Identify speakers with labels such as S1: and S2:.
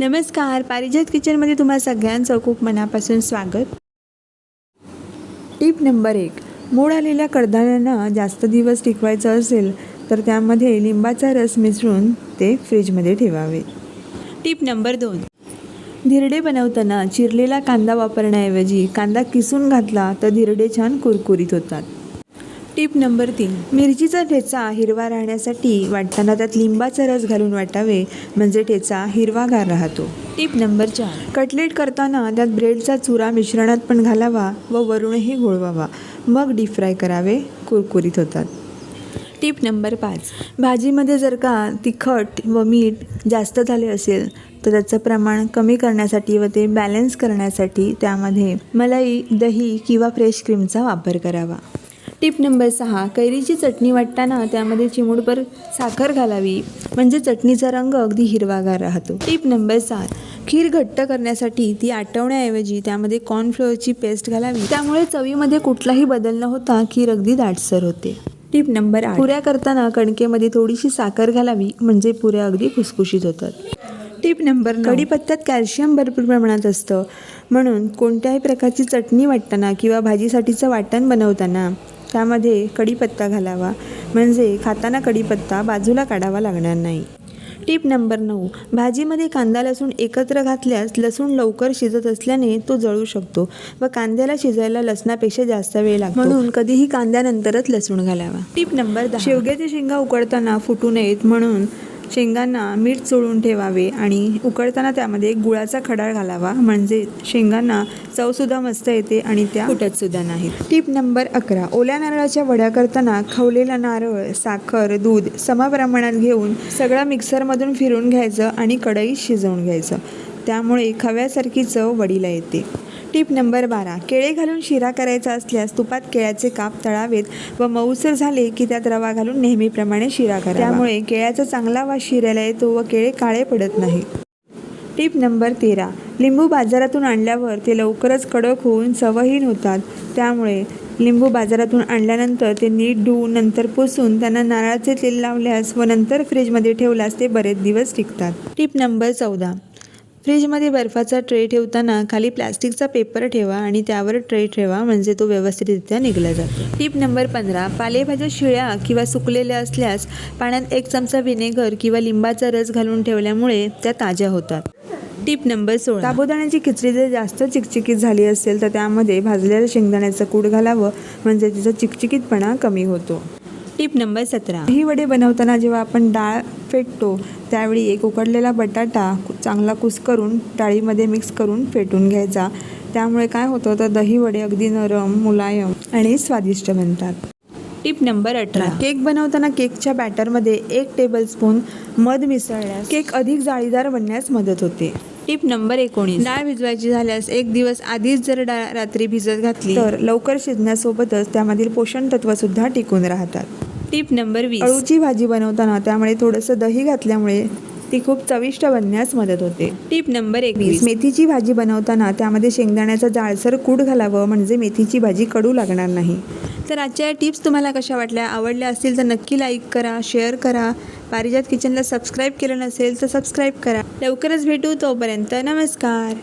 S1: नमस्कार. पारिजात किचनमध्ये तुम्हा सगळ्यांचं खूप मनापासून स्वागत. टीप नंबर एक. मूळ आलेल्या कडधान्यांना जास्त दिवस टिकवायचं असेल तर त्यामध्ये लिंबाचा रस मिसळून ते फ्रीजमध्ये ठेवावे. टीप नंबर दोन. धिरडे बनवताना चिरलेला कांदा वापरण्याऐवजी कांदा किसून घातला तर धिरडे छान कुरकुरीत होतात. टीप नंबर तीन. मिरचीचा ठेचा हिरवा राहण्यासाठी वाटताना त्यात लिंबाचा रस घालून वाटावे म्हणजे ठेचा हिरवागार राहतो. टीप नंबर चार. कटलेट करताना त्यात ब्रेडचा चुरा मिश्रणात पण घालावा व वरूनही घोळवावा. मग डीप फ्राय करावे कुरकुरीत होतात. टीप नंबर पाच. भाजीमध्ये जर का तिखट व मीठ जास्त झाले असेल तर त्याचं प्रमाण कमी करण्यासाठी व ते बॅलन्स करण्यासाठी त्यामध्ये मलाई दही किंवा फ्रेश क्रीमचा वापर करावा. टीप नंबर सहा कैरीची चटणी वाटताना त्यामध्ये चिमूटभर साखर घालावी. म्हणजे चटणीचा रंग अगदी हिरवागार राहतो. टीप नंबर सात खीर घट्ट करण्यासाठी ती आटवण्याऐवजी त्यामध्ये कॉर्नफ्लोअरची पेस्ट घालावी. त्यामुळे चवीमध्ये कुठलाही बदल न होता खीर अगदी दाटसर होते. टिप नंबर आठ पुऱ्या करताना कणकेमध्ये थोडीशी साखर घालावी म्हणजे पुऱ्या अगदी खुसखुशीत होतात. टिप नंबर कढीपत्त्यात कॅल्शियम भरपूर प्रमाणात असतं. म्हणून कोणत्याही प्रकारची चटणी वाटताना किंवा भाजीसाठीचं वाटण बनवताना त्यामध्ये कढीपत्ता घालावा. म्हणजे खाताना कढीपत्ता बाजूला काढावा लागणार नाही. टीप नंबर नऊ. भाजीमध्ये कांदा लसूण एकत्र घातल्यास लसूण लवकर शिजत असल्याने तो जळू शकतो व कांद्याला शिजायला लसणापेक्षा जास्त वेळ लागतो. म्हणून कधीही कांद्यानंतरच लसूण घालावा. टीप नंबर दहा. शेवग्याच्या शेंगा उकडताना फुटू नयेत म्हणून शेंगांना मीठ चोळून ठेवावे आणि उकडताना त्यामध्ये गुळाचा खडा घालावा. म्हणजे शेंगांना चवसुद्धा मस्त येते आणि त्या फुटत सुद्धा नाहीत. टीप नंबर अकरा. ओल्या नारळाच्या वड्या करताना खवलेला नारळ साखर दूध समप्रमाणात घेऊन सगळा मिक्सरमधून फिरून घ्यायचं आणि कढईत शिजवून घ्यायचं. त्यामुळे खव्यासारखी चव वडीला येते. टिप नंबर बारा. केळे घालून शिरा करायचा असल्यास तुपात केळ्याचे काप तळावेत व मऊसर झाले की त्यात रवा घालून नेहमीप्रमाणे शिरा करा त्यामुळे केळ्याचा चांगला वास शिरायला येतो व केळे काळे पडत नाही. टिप नंबर तेरा. लिंबू बाजारातून आणल्यावर ते लवकरच कडक होऊन चवहीन होतात. त्यामुळे लिंबू बाजारातून आणल्यानंतर ते नीट धुवून नंतर पुसून त्यांना नारळाचे तेल लावल्यास व नंतर फ्रीजमध्ये ठेवल्यास ते बरेच दिवस टिकतात. टीप नंबर चौदा. फ्रीजमध्ये बर्फाचा ट्रे ठेवताना खाली प्लास्टिकचा पेपर ठेवा आणि त्यावर ट्रे ठेवा म्हणजे तो व्यवस्थितरित्या निघला जातो. टिप नंबर पंधरा पालेभाज्या शिळ्या किंवा सुकलेल्या असल्यास पाण्यात एक चमचा व्हिनेगर किंवा लिंबाचा रस घालून ठेवल्यामुळे त्या ताज्या होतात. टिप नंबर सोळा साबुदाण्याची खिचडी जर जास्त चिकचिकीत झाली असेल तर त्यामध्ये भाजलेल्या शेंगदाण्याचं कूड घालावं म्हणजे तिचा चिकचिकीतपणा कमी होतो. टिप नंबर सतरा. ही वडे बनवताना जेव्हा आपण डाळ फेटतो त्यावेळी एक उकडलेला बटाटा चांगला कुस्करून डाळीमध्ये मिक्स करून फेटून घ्यायचा. त्यामुळे काय होतं तर दही वडे अगदी नरम मुलायम आणि स्वादिष्ट बनतात. टिप नंबर अठरा. केक बनवताना केकच्या बॅटरमध्ये एक टेबलस्पून मध मिसळल्यास केक अधिक जाळीदार बनण्यास मदत होते. टिप नंबर एकोणीस. डाळ भिजवायची झाल्यास एक दिवस आधीच जर डाळ रात्री भिजत घातली तर लवकर शिजण्यासोबतच त्यामधील पोषण तत्व सुद्धा टिकून राहतात. टिप नंबर वीस. अळूची भाजी बनवताना त्यामुळे थोडंसं दही घातल्यामुळे ती खूप चविष्ट बनण्यास मदत होते. टिप नंबर एकवीस. मेथीची भाजी बनवताना त्यामध्ये शेंगदाण्याचं जाळसर कूट घालावं म्हणजे मेथीची भाजी कडू लागणार नाही. तर आजच्या या टिप्स तुम्हाला कशा वाटल्या? आवडल्या असतील तर नक्की लाईक करा शेअर करा. पारिजात किचनला सबस्क्राईब केलं नसेल तर सबस्क्राईब करा. लवकरच भेटू तोपर्यंत नमस्कार.